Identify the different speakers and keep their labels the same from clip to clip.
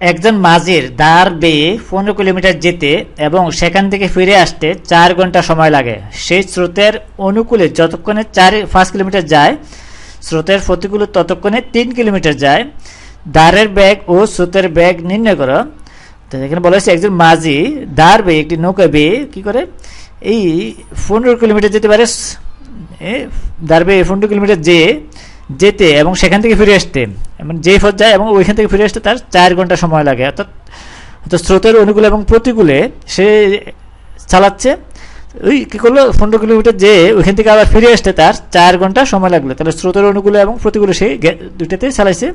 Speaker 1: একজন মাঝির দাঁড় বেয়ে পনেরো কিলোমিটার যেতে এবং সেখান থেকে ফিরে আসতে চার ঘণ্টা সময় লাগে। সেই স্রোতের অনুকূলে যতক্ষণে চার, পাঁচ কিলোমিটার যায়, স্রোতের প্রতিকূলে ততক্ষণে তিন কিলোমিটার যায়। দাঁড়ের ব্যাগ ও স্রোতের ব্যাগ নির্ণয় করো। তো এখানে বলা হয়েছে একজন মাঝি দাঁড় বেয়ে একটি নৌকা বেয়ে কী করে? এই পনেরো কিলোমিটার যেতে পারে দাঁড় বেয়ে পনেরো কিলোমিটার যেয়ে যেতে এবং সেখান থেকে ফিরে আসতে। এবং যেই পথ যায় এবং ওইখান থেকে ফিরে আসতে তার চার ঘণ্টা সময় লাগে। অর্থাৎ স্রোতের অনুকূলে এবং প্রতিকূলে সে চালাচ্ছে। ওই কী করল? পনেরো কিলোমিটার যে ওইখান থেকে আবার ফিরে আসতে তার চার ঘণ্টা সময় লাগল। তাহলে স্রোতের অনুকূলে এবং প্রতিকূলে সে গে- দুইটাতে চালাইছে,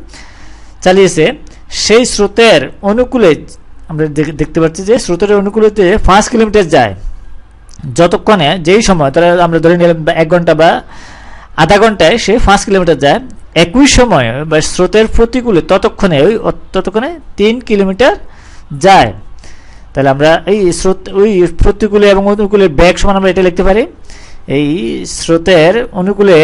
Speaker 1: চালিয়েছে। সেই স্রোতের অনুকূলে আমরা দেখ- দেখতে পাচ্ছি যে স্রোতের অনুকূলেতে পাঁচ কিলোমিটার যায়। যতক্ষণে যেই সময় তারা আমরা ধরে নিলাম এক ঘণ্টা বা আধা ঘন্টায় সে পাঁচ কিলোমিটার যায়। একই সময় বা স্রোতের প্রতিকূলে ততক্ষণে ওই ততক্ষণে তিন কিলোমিটার যায়। তাহলে আমরা এই স্রোত, ওই প্রতিকূলে এবং অনুকূলের ব্যাগ সমান আমরা এটা লিখতে পারি। এই স্রোতের অনুকূলে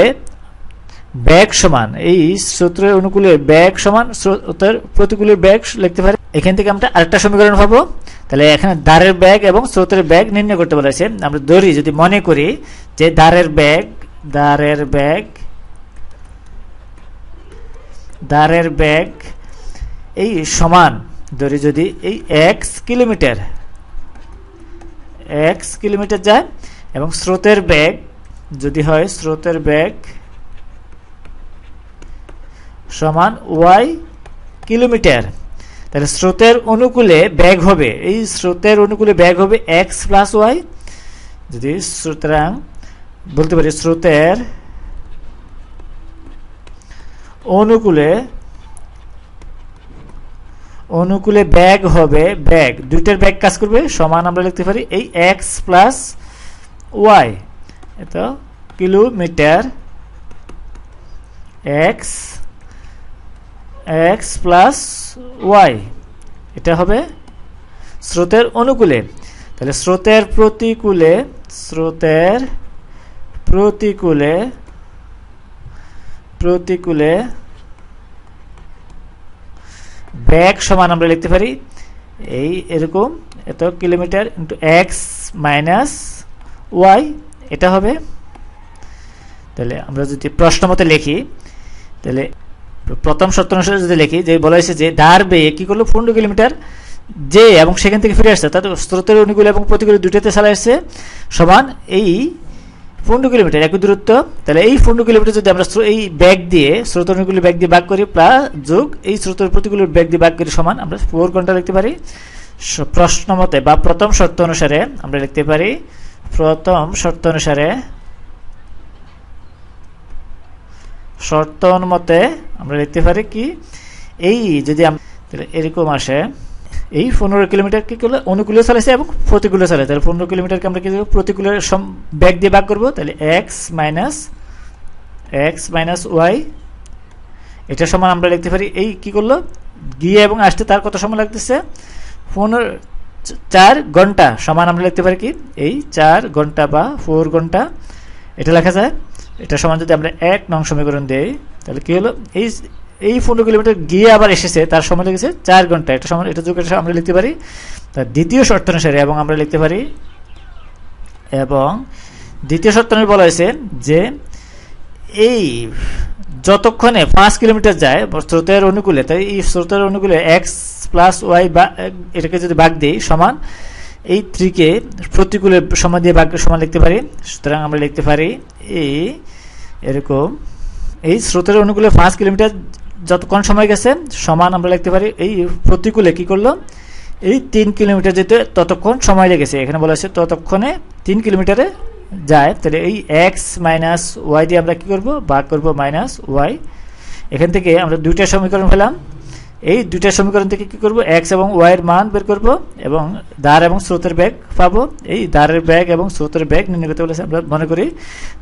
Speaker 1: ব্যাগ সমান, এই স্রোতের অনুকূলে ব্যাগ সমান, স্রোতের প্রতিকূলের ব্যাগ লিখতে পারি। এখান থেকে আমরা আরেকটা সমীকরণ পাবো। তাহলে এখানে দাঁড়ের ব্যাগ এবং স্রোতের ব্যাগ নির্ণয় করতে বলেছে। আমরা ধরি, যদি মনে করি যে দাঁড়ের ব্যাগ দাঁড়ের ব্যাগ দাঁড়ের ব্যাগ এই সমান ধরি যদি এই এক্স কিলোমিটার এক্স কিলোমিটার যায় এবং স্রোতের ব্যাগ যদি হয় স্রোতের ব্যাগ সমান ওয়াই কিলোমিটার, তাহলে স্রোতের অনুকূলে ব্যাগ হবে, এই স্রোতের অনুকূলে ব্যাগ হবে এক্স প্লাস ওয়াই যদি সুতরাং বলতে পারি স্রোতের অনুকূলে অনুকূলে ব্যাগ হবে, ব্যাগ। দুইটার ব্যাগ কাজ করবে, সমান আমরা লিখতে পারি এই এক্স প্লাস ওয়াই এত kilometre X X plus Y এটা হবে স্রোতের অনুকূলে। তাহলে স্রোতের প্রতিকূলে, স্রোতের প্রতিকূলে প্রতিকূলে ব্যাগ সমান আমরা লিখতে পারি। এই এরকম, এত kilometre into X minus Y এটা হবে। তাহলে আমরা যদি প্রশ্ন মতে লিখি, তাহলে প্রথম শর্ত অনুসারে যদি লিখি, যে বলা হয়েছে যে ধার বেয়ে কি করল? পনেরো কিলোমিটার যে এবং সেখান থেকে ফিরে আসছে, তাতে স্রোতের অনুকূলে এবং প্রতিকূলে দুটোতে চালাই আসছে সমান এই পনেরো কিলোমিটার, একই দূরত্ব। তাহলে এই পনেরো কিলোমিটার যদি আমরা এই ব্যাগ দিয়ে স্রোত অনুকূলে ব্যাগ দিয়ে ভাগ করি, প্লাস যোগ, এই স্রোতের প্রতিকূলের ব্যাগ দিয়ে ভাগ করি সমান, আমরা ফোর ঘণ্টা লিখতে পারি। প্রশ্ন মতে বা প্রথম শর্ত অনুসারে আমরা লিখতে পারি, প্রথম শর্ত অনুসারে শর্ত অনুমতে আমরা লিখতে পারি কি? এই যদি আম- তাহলে এরকম আসে। এই পনেরো কিলোমিটার কি করলে অনুকূলে চালাইছে এবং প্রতিকূলে চালাইছে তাহলে পনেরো কিলোমিটারকে আমরা কি করব? প্রতিকূলের সম- ব্যাগ দিয়ে ভাগ করব। তাহলে X minus X minus Y এটা সমান আমরা লিখতে পারি। এই কি করল? গিয়ে এবং আসতে তার কত সময় লাগতেছে? পনেরো চার ঘণ্টা সমান আমরা লিখতে পারি কি? এই চার ঘণ্টা বা ফোর ঘণ্টা, এটা লেখা যায়। এটা সমান যদি আমরা এক নং সমীকরণ দেই, তাহলে কি হলো? এই এই পনেরো কিলোমিটার গিয়ে আবার এসেছে, তার সময় লেগেছে চার ঘণ্টা। এটা সময়, এটা যোগ আমরা লিখতে পারি, তার দ্বিতীয় শর্ত অনুসারে এবং আমরা লিখতে পারি, এবং দ্বিতীয় শর্ত অনুসারে বলা হয়েছে যে এই যতক্ষণে পাঁচ কিলোমিটার যায়, স্রোতের অনুকূলে, তাই এই স্রোতের অনুকূলে এক্স প্লাস ওয়াই বা, এটাকে যদি ভাগ দিই, সমান এই থ্রিকে প্রতিকূলে সময় দিয়ে ভাগ সমান লিখতে পারি। সুতরাং আমরা লিখতে পারি এই, এরকম, এই স্রোতের অনুকূলে পাঁচ কিলোমিটার যতক্ষণ সময় গেছে, সমান আমরা লিখতে পারি, এই প্রতিকূলে কি করল? এই তিন কিলোমিটার যেতে ততক্ষণ সময় লেগেছে। এখানে বলা হয়েছে ততক্ষণে তিন কিলোমিটারে যায়। তাহলে এই এক্স মাইনাস ওয়াই দিয়ে আমরা কি করব? ভাগ করব মাইনাস ওয়াই এখান থেকে আমরা দুইটা সমীকরণ পেলাম। এই দুইটা সমীকরণ থেকে কি করব? এক্স এবং ওয়াই এর মান বের করব এবং দাঁড় এবং স্রোতের ব্যাগ পাবো। এই দাঁড়ের ব্যাগ এবং স্রোতের ব্যাগ নির্ণয় করতে বলেছে, আমরা মনে করি।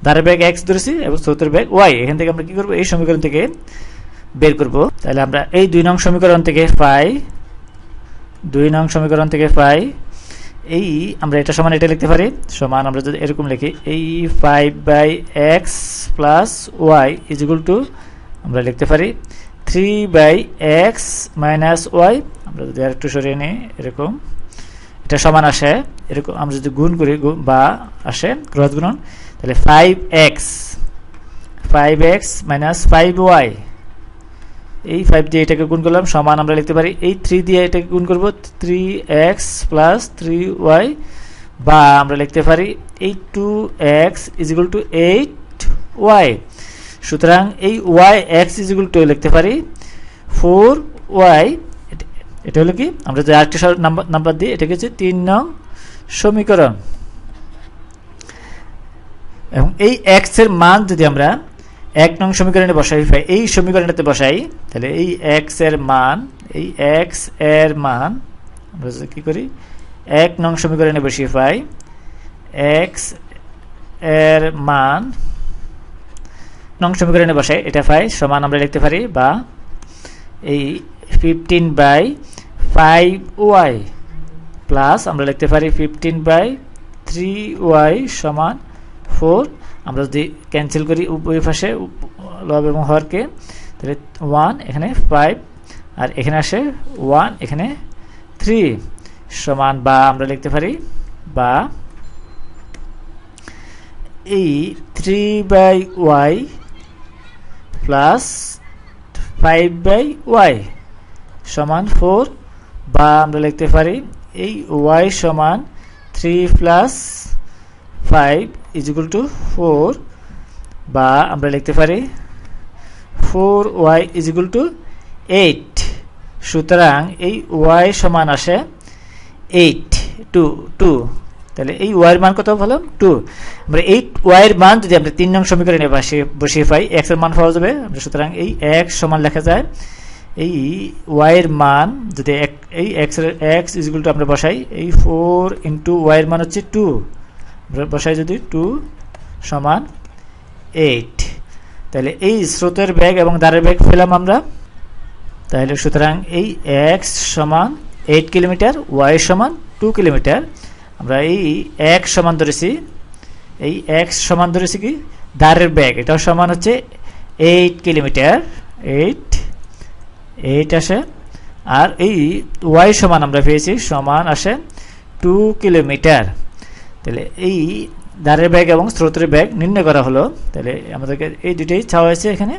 Speaker 1: দাঁড়ের ব্যাগ এক্স ধরেছি এবং স্রোতের ব্যাগ ওয়াই এখান থেকে আমরা কি করব? এই সমীকরণ থেকে বের করব। তাহলে আমরা এই দুই নং সমীকরণ থেকে পাই, দুই নং সমীকরণ থেকে পাই, এই আমরা এটা সমান এটা লিখতে পারি, সমান আমরা যদি এরকম লিখি, এই five by X plus Y is equal to আমরা লিখতে পারি, three by X minus Y, আমরা যদি আর একটু সরিয়ে নিই, এরকম, এটা সমান আসে, এরকম আমরা যদি গুণ করি বা আসে, ক্রস গুণন, তাহলে five X five X minus five Y এই ফাইভ দিয়ে এটাকে গুণ করলাম, সমান আমরা লিখতে পারি, এই থ্রি দিয়ে এটাকে গুণ করব three X plus three Y বা আমরা লিখতে পারি এই two X is equal to eight Y সুতরাং এই Y X is equal to লিখতে পারি ফোর ওয়াই এটা হলো কি? আমরা যে আরেকটি নাম্বার নাম্বার দিই এটাকে হচ্ছে তিন নং সমীকরণ। এবং এই এক্সের মান যদি আমরা এক নং সমীকরণে বসাই এই সমীকরণটাতে বসাই, তাহলে এই এক্সের মান, এই এক্সের মান, আমরা কি করি? এক নং সমীকরণে বসিয়ে পাই এক্সের মান, নং সমীকরণে বসাই, এটা পাই সমান আমরা লিখতে পারি বা এই fifteen by five Y plus আমরা লিখতে পারি ফিফটিন বাই থ্রি ওয়াই সমান ফোর আমরা যদি ক্যান্সেল করি উভয় পাশে লব এবং হরকে তাহলে ওয়ান এখানে ফাইভ আর এখানে আসে ওয়ান এখানে থ্রি সমান বা আমরা লিখতে পারি বা এই three by Y plus five by Y সমান ফোর বা আমরা লিখতে পারি এই ওয়াই সমান three plus five is equal to four বা আমরা লিখতে পারি four Y is equal to eight সুতরাং এই ওয়াই সমান আসে এইট টু টু তাহলে এই ওয়াইয়ের মান কত বললাম টু আমরা এই ওয়াইয়ের মান যদি আমরা তিন নং সমীকরণে বসিয়ে বসিয়ে পাই এক্সের মান পাওয়া যাবে। আমরা সুতরাং এই এক্স সমান লেখা যায়। এই ওয়াইয়ের মান যদি এক- এই এক্সের এক্স ইজগুল টু আমরা বসাই, এই ফোর ইন্টু ওয়াইয়ের মান হচ্ছে টু বসাই যদি, টু সমান এইট। তাহলে এই স্রোতের ব্যাগ এবং দ্বারের ব্যাগ পেলাম আমরা। তাহলে সুতরাং এই এক্স সমান এইট কিলোমিটার ওয়াই সমান টু কিলোমিটার। আমরা এই এক সমান ধরেছি। এই এক্স সমান ধরেছি কি? দ্বারের ব্যাগ এটাও সমান হচ্ছে এইট কিলোমিটার। এইট এইট আসে। আর এই ওয়াই সমান আমরা পেয়েছি, সমান আসে টু কিলোমিটার। তাহলে এই দ্বারের ব্যাগ এবং স্রোতের ব্যাগ নির্ণয় করা হলো। তাহলে আমাদেরকে এই দুটোই চাওয়া হয়েছে এখানে।